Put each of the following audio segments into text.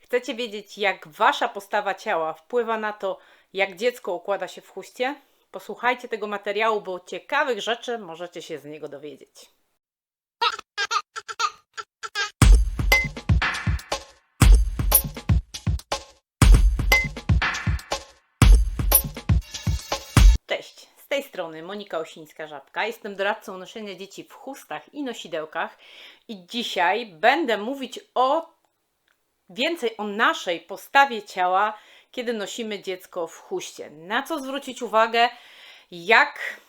Chcecie wiedzieć, jak wasza postawa ciała wpływa na to, jak dziecko układa się w chuście? Posłuchajcie tego materiału, bo ciekawych rzeczy możecie się z niego dowiedzieć. Cześć, z tej strony Monika Osińska-Żabka. Jestem doradcą noszenia dzieci w chustach i nosidełkach i dzisiaj będę mówić o więcej o naszej postawie ciała, kiedy nosimy dziecko w chuście. Na co zwrócić uwagę, jak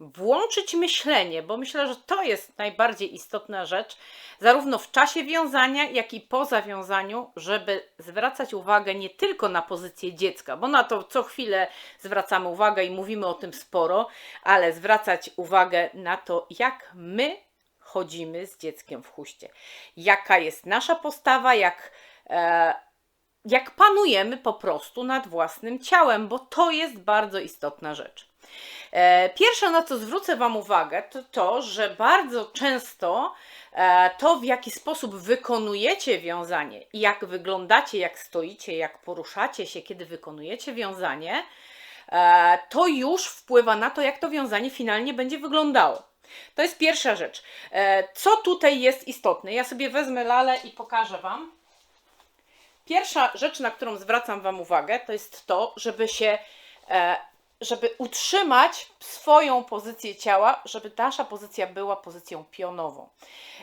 włączyć myślenie, bo myślę, że to jest najbardziej istotna rzecz, zarówno w czasie wiązania, jak i po zawiązaniu, żeby zwracać uwagę nie tylko na pozycję dziecka, bo na to co chwilę zwracamy uwagę i mówimy o tym sporo, ale zwracać uwagę na to, jak my chodzimy z dzieckiem w chuście. Jaka jest nasza postawa, jak, jak panujemy po prostu nad własnym ciałem, bo to jest bardzo istotna rzecz. E, Pierwsze, na co zwrócę Wam uwagę, to to, że bardzo często e, to, w jaki sposób wykonujecie wiązanie jak wyglądacie, jak stoicie, jak poruszacie się, kiedy wykonujecie wiązanie, e, to już wpływa na to, jak to wiązanie finalnie będzie wyglądało. To jest pierwsza rzecz. E, Co tutaj jest istotne? Ja sobie wezmę lalę i pokażę Wam. Pierwsza rzecz, na którą zwracam Wam uwagę, to jest to, żeby się, e, żeby utrzymać swoją pozycję ciała, żeby nasza pozycja była pozycją pionową.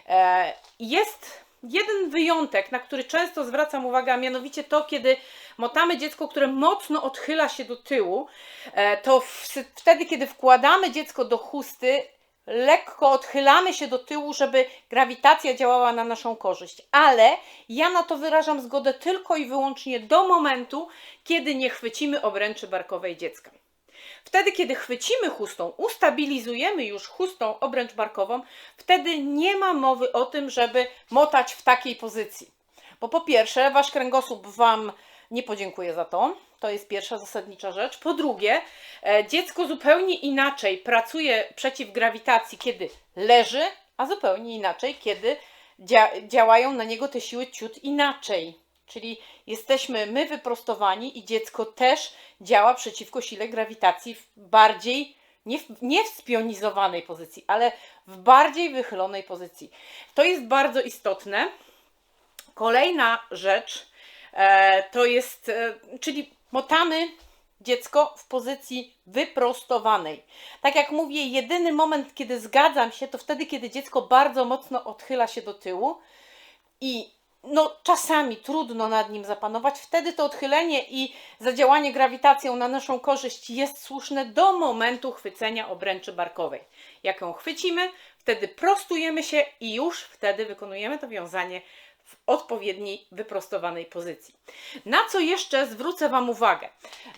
E, Jest jeden wyjątek, na który często zwracam uwagę, a mianowicie to, kiedy motamy dziecko, które mocno odchyla się do tyłu, e, to wtedy, kiedy wkładamy dziecko do chusty, lekko odchylamy się do tyłu, żeby grawitacja działała na naszą korzyść. Ale ja na to wyrażam zgodę tylko i wyłącznie do momentu, kiedy nie chwycimy obręczy barkowej dziecka. Wtedy, kiedy chwycimy chustą, ustabilizujemy już chustą obręcz barkową, wtedy nie ma mowy o tym, żeby motać w takiej pozycji. Bo po pierwsze, wasz kręgosłup wam nie podziękuję za to. To jest pierwsza zasadnicza rzecz. Po drugie, e, dziecko zupełnie inaczej pracuje przeciw grawitacji, kiedy leży, a zupełnie inaczej, kiedy dzia- działają na niego te siły ciut inaczej. Czyli jesteśmy my wyprostowani i dziecko też działa przeciwko sile grawitacji w bardziej, nie w, nie w spionizowanej pozycji, ale w bardziej wychylonej pozycji. To jest bardzo istotne. Kolejna rzecz to jest, e, czyli motamy dziecko w pozycji wyprostowanej. Tak jak mówię, jedyny moment, kiedy zgadzam się, to wtedy, kiedy dziecko bardzo mocno odchyla się do tyłu i no, czasami trudno nad nim zapanować. Wtedy to odchylenie i zadziałanie grawitacją na naszą korzyść jest słuszne do momentu chwycenia obręczy barkowej. Jak ją chwycimy, wtedy prostujemy się i już wtedy wykonujemy to wiązanie w odpowiedniej, wyprostowanej pozycji. Na co jeszcze zwrócę Wam uwagę?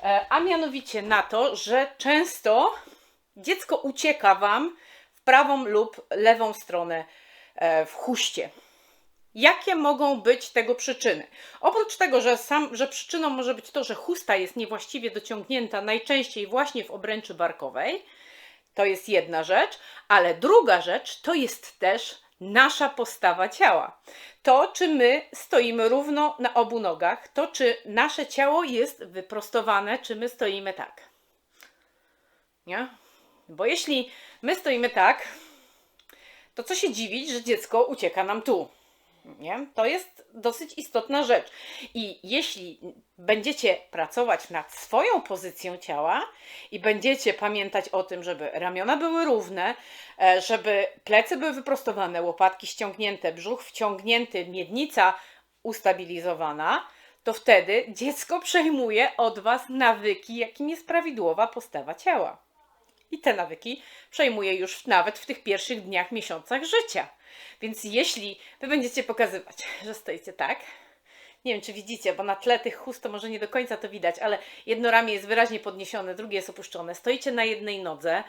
E, A mianowicie na to, że często dziecko ucieka Wam w prawą lub lewą stronę e, w chuście. Jakie mogą być tego przyczyny? Oprócz tego, że, sam, że przyczyną może być to, że chusta jest niewłaściwie dociągnięta, najczęściej właśnie w obręczy barkowej, to jest jedna rzecz, ale druga rzecz to jest też nasza postawa ciała. To, czy my stoimy równo na obu nogach, to, czy nasze ciało jest wyprostowane, czy my stoimy tak. Nie? Bo jeśli my stoimy tak, to co się dziwić, że dziecko ucieka nam tu. Nie? To jest dosyć istotna rzecz. I jeśli będziecie pracować nad swoją pozycją ciała i będziecie pamiętać o tym, żeby ramiona były równe, e, żeby plecy były wyprostowane, łopatki ściągnięte, brzuch wciągnięty, miednica ustabilizowana, to wtedy dziecko przejmuje od Was nawyki, jakim jest prawidłowa postawa ciała. I te nawyki przejmuje już nawet w tych pierwszych dniach, miesiącach życia. Więc jeśli wy będziecie pokazywać, że stoicie tak, nie wiem czy widzicie, bo na tle tych chust to może nie do końca to widać, ale jedno ramię jest wyraźnie podniesione, drugie jest opuszczone, stoicie na jednej nodze,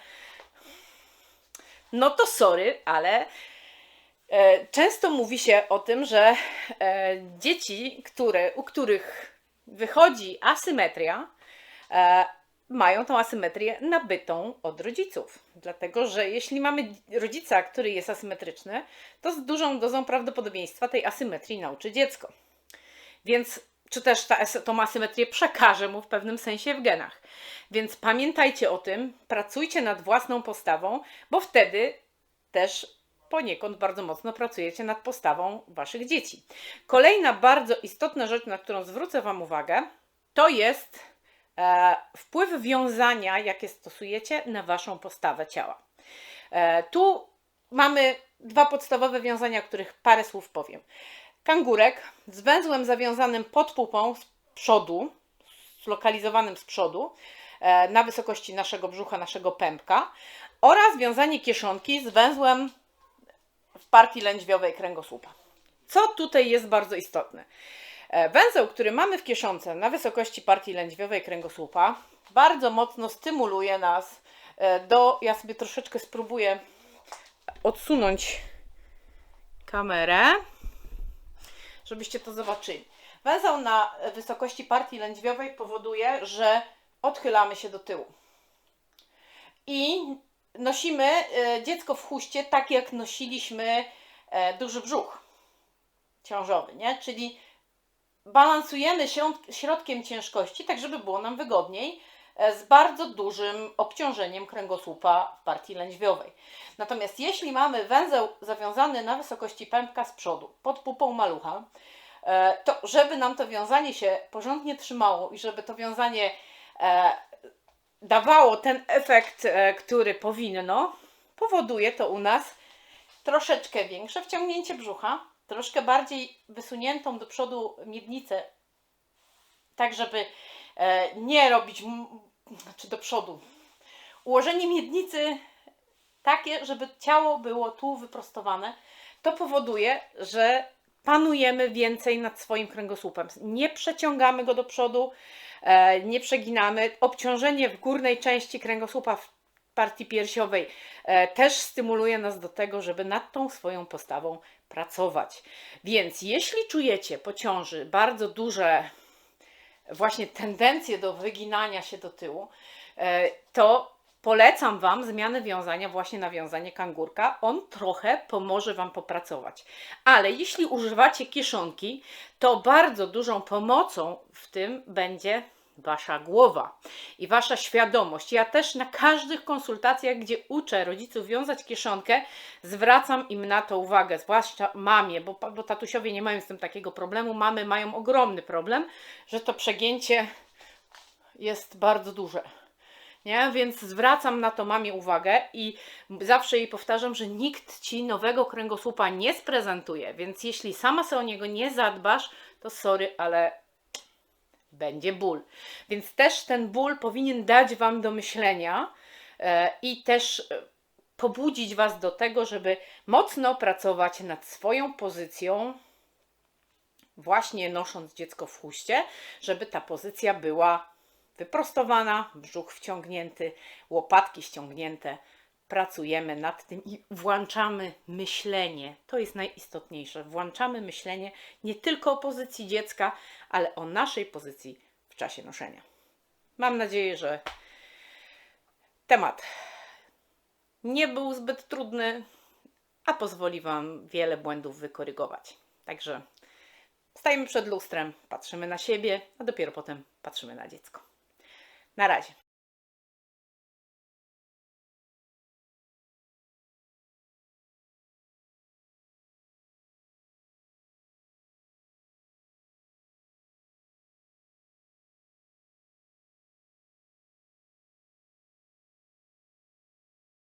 no to sorry, ale e, często mówi się o tym, że e, dzieci, które, u których wychodzi asymetria, e, mają tą asymetrię nabytą od rodziców. Dlatego, że jeśli mamy rodzica, który jest asymetryczny, to z dużą dozą prawdopodobieństwa tej asymetrii nauczy dziecko. Więc czy też ta, tą asymetrię przekaże mu w pewnym sensie w genach. Więc pamiętajcie o tym, pracujcie nad własną postawą, bo wtedy też poniekąd bardzo mocno pracujecie nad postawą waszych dzieci. Kolejna bardzo istotna rzecz, na którą zwrócę wam uwagę, to jest wpływ wiązania, jakie stosujecie na waszą postawę ciała. E, tu mamy dwa podstawowe wiązania, o których parę słów powiem. Kangurek z węzłem zawiązanym pod pupą z przodu, zlokalizowanym z przodu, e, na wysokości naszego brzucha, naszego pępka oraz wiązanie kieszonki z węzłem w partii lędźwiowej kręgosłupa. Co tutaj jest bardzo istotne? E, Węzeł, który mamy w kieszonce na wysokości partii lędźwiowej kręgosłupa, bardzo mocno stymuluje nas e, do. Ja sobie troszeczkę spróbuję odsunąć kamerę, żebyście to zobaczyli. Węzeł na wysokości partii lędźwiowej powoduje, że odchylamy się do tyłu. I nosimy e, dziecko w chuście tak, jak nosiliśmy duży brzuch ciążowy, nie? Czyli balansujemy środ- środkiem ciężkości, tak żeby było nam wygodniej, e, z bardzo dużym obciążeniem kręgosłupa w partii lędźwiowej. Natomiast jeśli mamy węzeł zawiązany na wysokości pępka z przodu, pod pupą malucha, e, to żeby nam to wiązanie się porządnie trzymało i żeby to wiązanie e, dawało ten efekt, który powinno, powoduje to u nas troszeczkę większe wciągnięcie brzucha, troszkę bardziej wysuniętą do przodu miednicę, tak żeby e, nie robić, znaczy do przodu, ułożenie miednicy takie, żeby ciało było tu wyprostowane, to powoduje, że panujemy więcej nad swoim kręgosłupem. Nie przeciągamy go do przodu, e, nie przeginamy. Obciążenie w górnej części kręgosłupa partii piersiowej e, też stymuluje nas do tego, żeby nad tą swoją postawą pracować. Więc jeśli czujecie po ciąży bardzo duże właśnie tendencje do wyginania się do tyłu, e, to polecam Wam zmianę wiązania właśnie na wiązanie kangurka. On trochę pomoże Wam popracować. Ale jeśli używacie kieszonki, to bardzo dużą pomocą w tym będzie Wasza głowa i Wasza świadomość. Ja też na każdych konsultacjach, gdzie uczę rodziców wiązać kieszonkę, zwracam im na to uwagę, zwłaszcza mamie, bo, bo tatusiowie nie mają z tym takiego problemu. Mamy mają ogromny problem, że to przegięcie jest bardzo duże. Nie? Więc zwracam na to mamie uwagę i zawsze jej powtarzam, że nikt ci nowego kręgosłupa nie sprezentuje. Więc jeśli sama sobie o niego nie zadbasz, to sorry, ale będzie ból. Więc też ten ból powinien dać Wam do myślenia e, i też e, pobudzić Was do tego, żeby mocno pracować nad swoją pozycją, właśnie nosząc dziecko w chuście, żeby ta pozycja była wyprostowana, brzuch wciągnięty, łopatki ściągnięte. Pracujemy nad tym i włączamy myślenie. To jest najistotniejsze. Włączamy myślenie nie tylko o pozycji dziecka, ale o naszej pozycji w czasie noszenia. Mam nadzieję, że temat nie był zbyt trudny, a pozwoli Wam wiele błędów wykorygować. Także stajemy przed lustrem, patrzymy na siebie, a dopiero potem patrzymy na dziecko. Na razie.